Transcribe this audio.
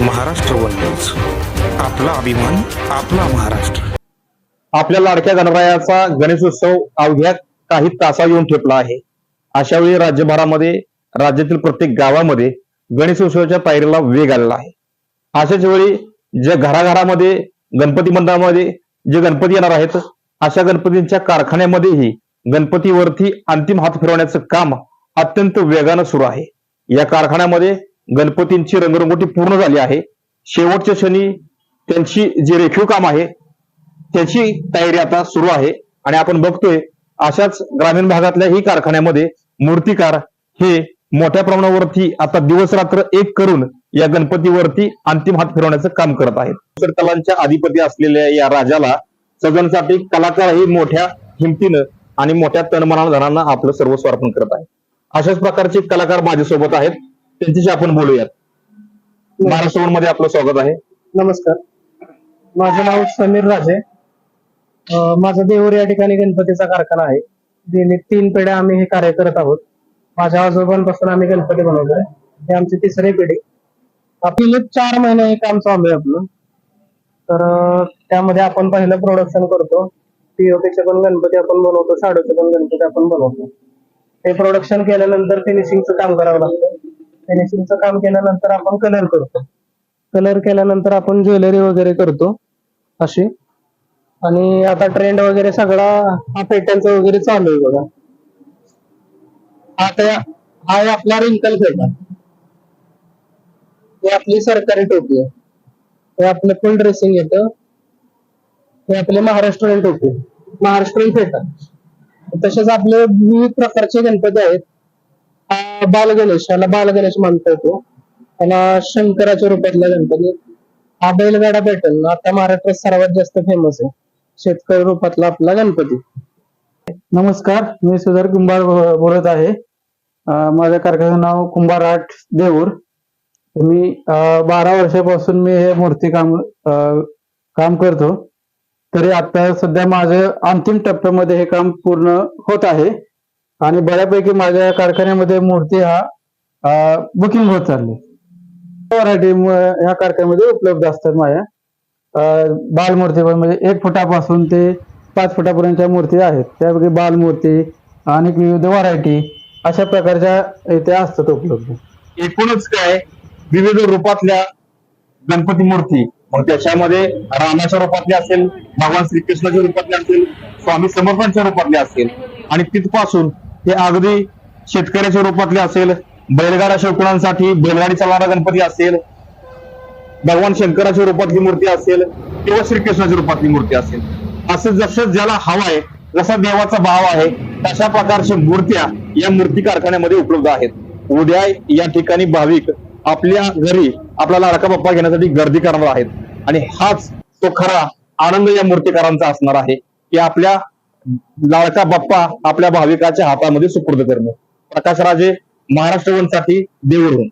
Maharashtra one news. आपला अभिमान आपला महाराष्ट्र. आपल्या लाडक्या गणरायाचा गणेशोत्सव अवघ्या काही तासा येऊन ठेपला आहे. अशा वेळी राज्यभरामध्ये राज्यातील प्रत्येक गावामध्ये गणेशोत्सवाच्या तयारीला वेग आलेला आहे. अशाच वेळी जे घराघरामध्ये गणपती मंडळामध्ये जे गणपती येणार आहेत अशा गणपतींच्या कारखान्यामध्येही गणपतीवरती अंतिम हात फिरवण्याचं काम अत्यंत वेगानं सुरू आहे. या कारखान्यामध्ये गणपतींची रंगरंगोटी पूर्ण झाली आहे. शेवटच्या क्षणी त्यांची जे रेखीव काम आहे त्याची तयारी आता सुरू आहे. आणि आपण बघतोय अशाच ग्रामीण भागातल्या ही कारखान्यामध्ये मूर्तिकार हे मोठ्या प्रमाणावरती आता दिवस रात्र एक करून या गणपतीवरती अंतिम हात फिरवण्याचं काम करत आहेत. कलांच्या अधिपती असलेल्या या राजाला सजनसाठी कलाकारही मोठ्या हिमतीनं आणि मोठ्या तनमनानं धनानं आपलं सर्वस्व अर्पण करत आहे अशाच प्रकारचे कलाकार माझ्यासोबत आहेत. त्यांच्याशी आपण बोलूयात. महाराष्ट्रमध्ये आपलं स्वागत आहे. नमस्कार. माझं नाव समीर राजे. अं, माझा देऊर या ठिकाणी गणपतीचा कारखाना आहे. गेली तीन पिढ्या आम्ही हे कार्य करत आहोत. माझ्या आजोबांपासून आम्ही गणपती बनवतोय. हे आमची तिसरी पिढी. आपले चार महिने हे काम चालू आहे आपलं. तर अं, त्यामध्ये आपण पहिलं प्रोडक्शन करतो. पीओपीचे पण गणपती आपण बनवतो. शाडूचे पण गणपती आपण बनवतो. हे प्रोडक्शन केल्यानंतर फिनिशिंगचं काम करावं लागतं. फिनिशिंगचं काम केल्यानंतर आपण कलर करतो. कलर केल्यानंतर आपण ज्वेलरी वगैरे करतो अशी. आणि आता ट्रेंड वगैरे सगळा हा पेट्यांचा वगैरे चालू आहे बघा. आता हा आहे आपला रिंकल फेटा हे आपली सरकारी टोपी आहे. हे आपलं फुल ड्रेसिंग येतं. हे आपले महाराष्ट्रीयन टोपी. महाराष्ट्रीयन फेटा तसेच आपले विविध प्रकारचे गणपती आहेत. हा बाल गणेश याला बालगणेश म्हणता येतो त्याला शंकराच्या रूपातला गणपती म्हणजे हा बैलगाडा पॅटर्न आता महाराष्ट्रात सर्वात जास्त फेमस आहे. शेतकरी रूपातला आपला गणपती. नमस्कार मी सुधार कुंभार बोलत आहे. माझ्या कारखान्याचं नाव कुंभार आर्ट देऊर. मी बारा वर्षापासून मी हे मूर्ती काम काम करतो. तरी आता सध्या माझं अंतिम टप्प्यामध्ये हे काम पूर्ण होत आहे. आणि बऱ्यापैकी माझ्या कारखान्यामध्ये मूर्ती हा बुकिंग होत चालली. व्हरायटी ह्या कारखान्यामध्ये उपलब्ध असतात माझ्या. बालमूर्ती पण म्हणजे एक फुटापासून ते पाच फुटापर्यंतच्या मूर्ती आहेत. त्यापैकी बालमूर्ती आणि विविध व्हरायटी अशा प्रकारच्या इथे असतात उपलब्ध. एकूणच काय विविध रूपातल्या गणपती मूर्ती मग त्याच्यामध्ये रामाच्या रूपातली असेल भगवान श्रीकृष्णाच्या रूपातली असेल स्वामी समर्थांच्या रूपातली असेल आणि तिथपासून ते अगदी शेतकऱ्याच्या रूपातले असेल बैलगाडा शौकीनांसाठी बैलगाडी चालणारा गणपती असेल भगवान शंकराच्या रूपातली मूर्ती असेल किंवा श्रीकृष्णाच्या रूपातली मूर्ती असेल. असं जसं ज्याला हवा आहे जसा देवाचा भाव आहे तशा प्रकारच्या मूर्त्या या मूर्ती कारखान्यामध्ये उपलब्ध आहेत. उद्या या ठिकाणी भाविक आपल्या घरी आपला लाडका बाप्पा घेण्यासाठी गर्दी करणार आहेत. आणि हाच तो खरा आनंद या मूर्तीकारांचा असणार आहे की आपल्या लाडका बाप्पा आपल्या भाविकाच्या हातामध्ये सुपूर्द करणं. प्रकाश राजे महाराष्ट्र देऊळहून